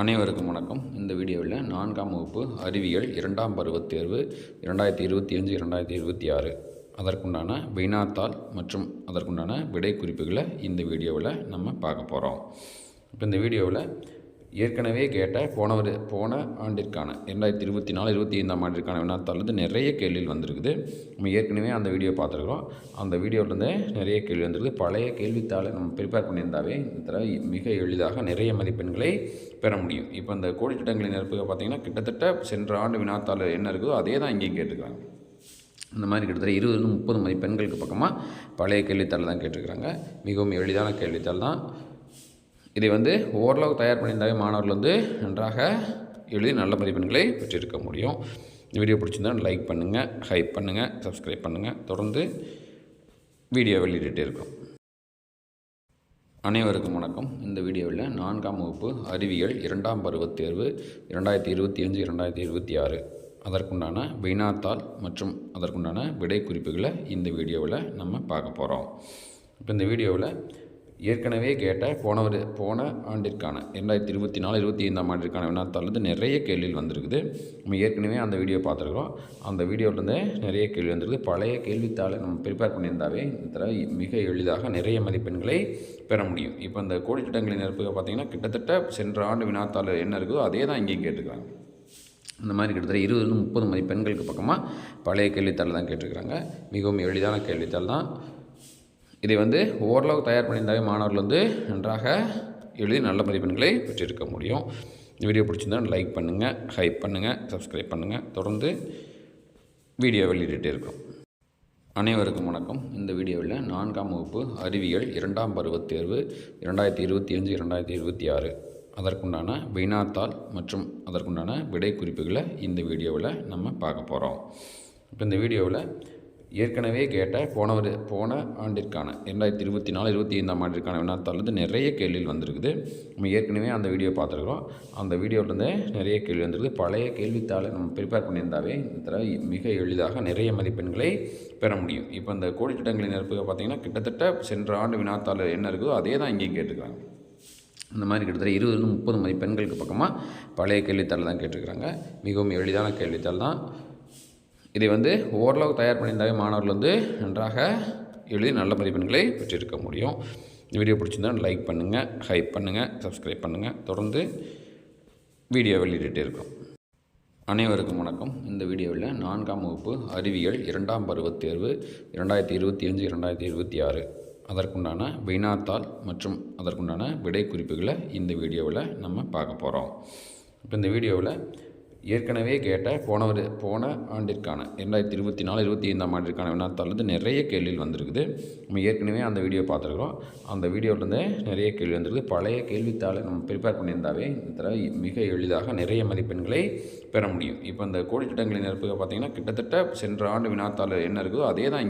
அனைவருக்கும் வணக்கம். இந்த வீடியோவில் நான்காம் வகுப்பு அறிவியல் இரண்டாம் பருவத் தேர்வு இரண்டாயிரத்தி இருபத்தி அஞ்சு இரண்டாயிரத்தி இருபத்தி ஆறு. அதற்குண்டான வினாத்தாள் மற்றும் அதற்குண்டான விடை குறிப்புகளை இந்த வீடியோவில் நம்ம பார்க்க போகிறோம். இப்போ இந்த வீடியோவில் ஏற்கனவே கேட்ட போன ஒரு போன ஆண்டிற்கான ரெண்டாயிரத்தி இருபத்தி நாலு இருபத்தி ஐந்தாம் ஆண்டிற்கான வினாத்தாள் வந்து நிறைய கேள்விகள் வந்திருக்குது. நம்ம ஏற்கனவே அந்த வீடியோ பார்த்துருக்குறோம். அந்த வீடியோவிலேருந்து நிறைய கேள்வி வந்திருக்கு பழைய கேள்வித்தாளை நம்ம ப்ரிப்பேர் பண்ணியிருந்தாவே இந்த தடவை மிக எளிதாக நிறைய மதிப்பெண்களை பெற முடியும். இப்போ அந்த கோடித்திட்டங்களை நிரப்புக பார்த்திங்கன்னா கிட்டத்தட்ட சென்ற ஆண்டு வினாத்தாள் என்ன இருக்கோ அதே தான் இங்கேயும் கேட்டுக்கிறாங்க இந்த மாதிரி கிட்டத்தட்ட இருபது முப்பது மதிப்பெண்களுக்கு பக்கமாக பழைய கேள்வித்தாள் தான் கேட்டிருக்கிறாங்க. மிகவும் எளிதான கேள்வித்தாள் தான். இதை வந்து ஓரளவுக்கு தயார் பண்ணியிருந்தாவே மாணவர்கள் வந்து நன்றாக எழுதி நல்ல மதிப்பெண்களை பெற்றிருக்க முடியும். இந்த வீடியோ பிடிச்சிருந்தா லைக் பண்ணுங்கள் ஹைப் பண்ணுங்கள் சப்ஸ்கிரைப் பண்ணுங்கள் தொடர்ந்து வீடியோ வெளியிட்டு இருக்கோம். அனைவருக்கும் வணக்கம். இந்த வீடியோவில் நான்காம் வகுப்பு அறிவியல் இரண்டாம் பருவத் தேர்வு இரண்டாயிரத்தி இருபத்தி அஞ்சு இரண்டாயிரத்தி இருபத்தி ஆறு. அதற்குண்டான வினாத்தாள் மற்றும் அதற்குண்டான விடை குறிப்புகளை இந்த வீடியோவில் நம்ம பார்க்க போகிறோம் இப்போ இந்த வீடியோவில் ஏற்கனவே கேட்ட போன ஒரு போன ஆண்டிற்கான ரெண்டாயிரத்தி இருபத்தி நாலு இருபத்தி ஐந்தாம் ஆண்டிற்கான வினாத்தாள் வந்து நிறைய கேள்விகள் வந்திருக்குது. நம்ம ஏற்கனவே அந்த வீடியோ பார்த்துருக்கோம் அந்த வீடியோவிலேருந்து நிறைய கேள்வி வந்திருக்கு பழைய கேள்வித்தாளை நம்ம ப்ரிப்பேர் பண்ணியிருந்தாவே இந்த தடவை மிக எளிதாக நிறைய மதிப்பெண்களை பெற முடியும். இப்போ அந்த கோடித்திட்டங்களை நிரப்புக பார்த்திங்கன்னா கிட்டத்தட்ட சென்ற ஆண்டு வினாத்தாள் என்ன இருக்கோ அதே தான் இங்கேயும் கேட்டுக்கிறாங்க இந்த மாதிரி கிட்டத்தட்ட இருபது முப்பது மதிப்பெண்களுக்கு பக்கமாக பழைய கேள்வித்தாள் தான் கேட்டிருக்கிறாங்க. மிகவும் எளிதான கேள்வித்தாள் தான். இதை வந்து ஓரளவுக்கு தயார் பண்ணியிருந்தாவே மாணவர்கள் வந்து நன்றாக எழுதி நல்ல மதிப்பெண்களை பெற்றிருக்க முடியும். இந்த வீடியோ பிடிச்சிருந்தா லைக் பண்ணுங்கள் ஹைப் பண்ணுங்கள் சப்ஸ்கிரைப் பண்ணுங்கள் தொடர்ந்து வீடியோ வெளியிட்டு இருக்கோம். அனைவருக்கும் வணக்கம். இந்த வீடியோவில் நான்காம் வகுப்பு அறிவியல் இரண்டாம் பருவத் தேர்வு இரண்டாயிரத்தி இருபத்தி அஞ்சு இரண்டாயிரத்தி இருபத்தி ஆறு. அதற்குண்டான வினாத்தாள் மற்றும் அதற்குண்டான விடை குறிப்புகளை இந்த வீடியோவில் நம்ம பார்க்க போகிறோம் இப்போ இந்த வீடியோவில் ஏற்கனவே கேட்ட போன ஒரு போன ஆண்டிற்கான ரெண்டாயிரத்தி இருபத்தி நாலு இருபத்தி ஐந்தாம் ஆண்டிற்கான வினாத்தாள் நிறைய கேள்விகள் வந்திருக்குது. நம்ம ஏற்கனவே அந்த வீடியோ பார்த்துருக்குறோம். அந்த வீடியோவிலேருந்து நிறைய கேள்வி வந்திருக்குது. பழைய கேள்வித்தாளை நம்ம ப்ரிப்பேர் பண்ணியிருந்தாவே இந்த தடவை மிக எளிதாக நிறைய மதிப்பெண்களை பெற முடியும். இப்போ அந்த கோடித்திட்டங்களை நிரப்புக பார்த்தீங்கன்னா கிட்டத்தட்ட சென்ற ஆண்டு வினாத்தாள் என்ன இருக்கோ அதே தான் இங்கேயும் கேட்டுக்கிறாங்க இந்த மாதிரி கிட்டத்தட்ட இருபது முப்பது மதிப்பெண்களுக்கு பக்கமாக பழைய கேள்வித்தாள் தான் கேட்டிருக்கிறாங்க. மிகவும் எளிதான கேள்வித்தாள் தான். இதை வந்து ஓரளவுக்கு தயார் பண்ணியிருந்தாவே மாணவர்கள் வந்து நன்றாக எழுதி நல்ல மதிப்பெண்களை பெற்றிருக்க முடியும். இந்த வீடியோ பிடிச்சிருந்தா லைக் பண்ணுங்கள் ஹைப் பண்ணுங்கள் சப்ஸ்கிரைப் பண்ணுங்கள் தொடர்ந்து வீடியோ வெளியிட்டு இருக்கோம். அனைவருக்கும் வணக்கம். இந்த வீடியோவில் நான்காம் வகுப்பு அறிவியல் இரண்டாம் பருவத் தேர்வு இரண்டாயிரத்தி இருபத்தி அஞ்சு இரண்டாயிரத்தி இருபத்தி ஆறு. அதற்குண்டான வினாத்தாள் மற்றும் அதற்குண்டான விடை குறிப்புகளை இந்த வீடியோவில் நம்ம பார்க்க போகிறோம் இப்போ இந்த வீடியோவில் ஏற்கனவே கேட்ட போன ஒரு போன ஆண்டிற்கான ரெண்டாயிரத்தி இருபத்தி நாலு இருபத்தி ஐந்தாம் ஆண்டிற்கான வினாத்தாள் நிறைய கேள்விகள் வந்திருக்குது. நம்ம ஏற்கனவே அந்த வீடியோ பார்த்துருக்கோம் அந்த வீடியோவிலேருந்து நிறைய கேள்வி வந்திருக்கு பழைய கேள்வித்தாளை நம்ம ப்ரிப்பேர் பண்ணியிருந்தாவே இந்த தடவை மிக எளிதாக நிறைய மதிப்பெண்களை பெற முடியும். இப்போ அந்த கோடித்திட்டங்களை நிரப்புக பார்த்தீங்கன்னா கிட்டத்தட்ட சென்ற ஆண்டு வினாத்தாள் என்ன இருக்கோ அதே தான்